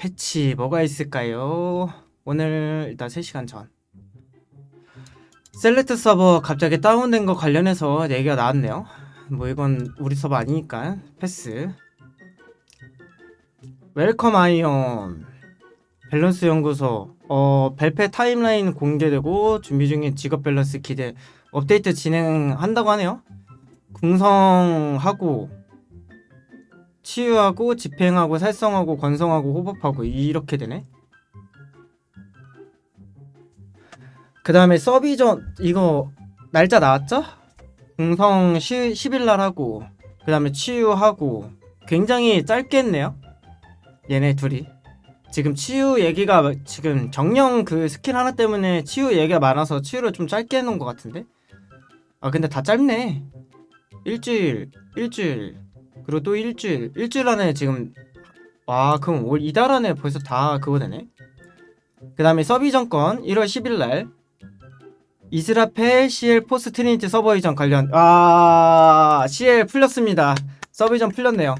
패치 뭐가 있을까요? 오늘 일단 3시간 전. 셀렉트 서버 갑자기 다운된 거 관련해서 얘기가 나왔네요. 뭐 이건 우리 서버 아니니까 패스. 웰컴 아이온. 밸런스 연구소. 어 벨페 타임라인 공개되고 준비 중인 직업 밸런스 기대 업데이트 진행한다고 하네요. 궁성하고 치유하고 집행하고 살성하고 건성하고 호법하고 이렇게 되네. 그 다음에 서비전 이거 날짜 나왔죠? 궁성 10, 10일 날 하고 그 다음에 치유하고 굉장히 짧게 했네요. 얘네 둘이 지금 치유 얘기가 지금 정령 그 스킬 하나 때문에 치유 얘기가 많아서 치유를 좀 짧게 해놓은 것 같은데 아 근데 다 짧네 일주일 일주일 그리고 또 일주일 일주일 안에 지금 와 그럼 올 이달 안에 벌써 다 그거 되네? 그 다음에 서비 전건 1월 10일 날 이스라펠 CL 포스 트리니티 서버 이전 관련 아 CL 풀렸습니다. 서버 이전 풀렸네요.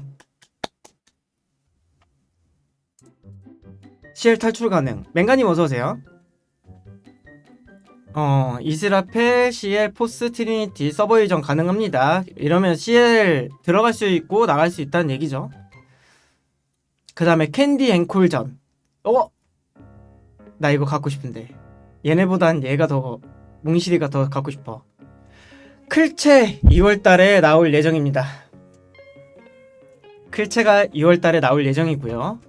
CL 탈출 가능. 맹가님 어서오세요 어 이스라펠 CL 포스 트리니티 서버 이전 가능합니다. 이러면 CL 들어갈 수 있고 나갈 수 있다는 얘기죠. 그 다음에 캔디 앵콜전. 어? 나 이거 갖고 싶은데. 얘네보단 얘가 더 몽실이가 더 갖고 싶어. 클체 2월달에 나올 예정입니다. 클체가 2월달에 나올 예정이고요.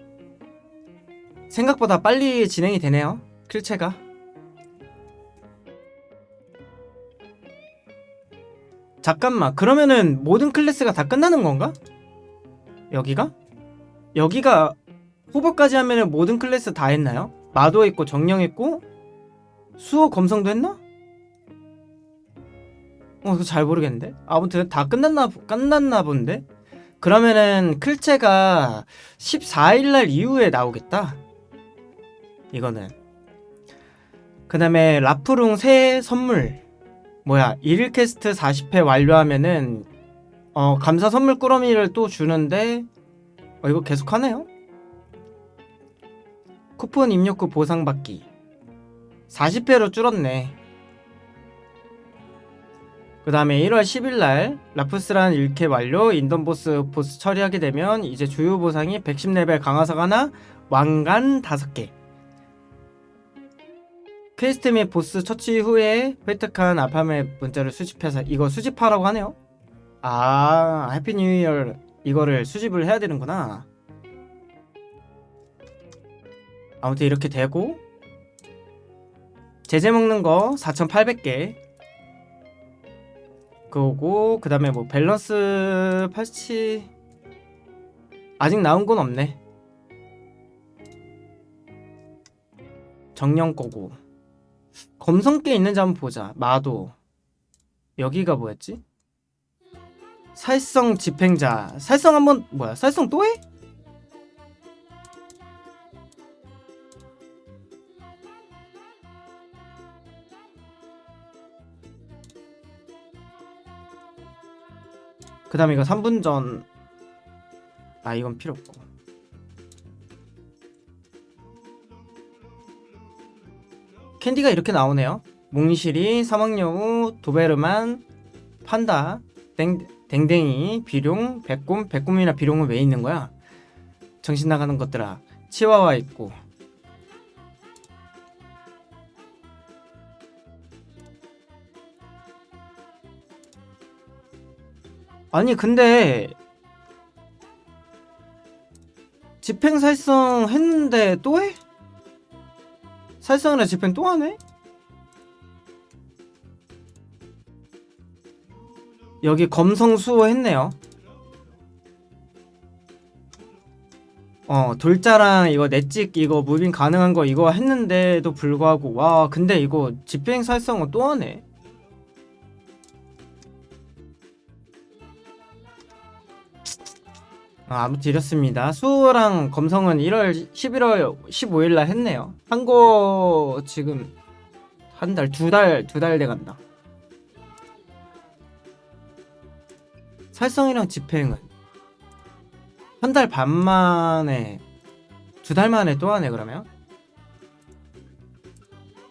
생각보다 빨리 진행이 되네요. 클체가. 잠깐만 그러면은 모든 클래스가 다 끝나는 건가? 여기가? 여기가 호버까지 하면은 모든 클래스 다 했나요? 마도 했고 정령 했고 수호 검성도 했나? 어, 그거 잘 모르겠는데. 아무튼 다 끝났나 끝났나 본데. 그러면은 클체가 14일 날 이후에 나오겠다. 이거는. 그다음에 라프룽 새 선물 뭐야 1일 캐스트 40회 완료하면은 어 감사 선물 꾸러미를 또 주는데 어 이거 계속 하네요? 쿠폰 입력 후 보상받기. 40회로 줄었네. 그 다음에 1월 10일날 라프스란 1캐 완료 인던보스 보스 처리하게 되면 이제 주요 보상이 110레벨 강화석 하나 왕관 5개 퀘스트 및 보스 처치 후에 획득한 알파맵 문자를 수집해서 이거 수집하라고 하네요. 아, 해피 뉴 이어 이거를 수집을 해야 되는구나. 아무튼 이렇게 되고 제재 먹는 거 4,800개. 그거고 그 다음에 뭐 밸런스 패치 아직 나온 건 없네. 정령 거고. 검성께 있는지 한번 보자. 마도. 여기가 뭐였지? 살성 집행자. 살성 한번 뭐야? 살성 또 해? 그 다음에 이거 3분 전. 아, 이건 필요 없고. 캔디가 이렇게 나오네요. 몽실이, 사막여우, 도베르만, 판다, 땡, 댕댕이, 비룡, 백곰, 백곰이나 비룡은 왜 있는 거야? 정신 나가는 것들아. 치와와 있고. 아니 근데 집행 살성 했는데 또 해? 살성이나 집행 또 하네? 여기 검성 수호 했네요. 어 돌자랑 이거 넷찍 이거 무빙 가능한 거 이거 했는데도 불구하고 와 근데 이거 집행 살성은 또 하네. 아, 아무튼 이렇습니다. 수호랑 검성은 1월 11월 15일 날 했네요. 한 거 지금 한 달, 두 달, 두 달 돼 간다. 살성이랑 집행은 한 달 반 만에 두 달 만에 또 하네 그러면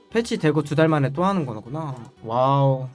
패치 되고 두 달 만에 또 하는 거구나 와우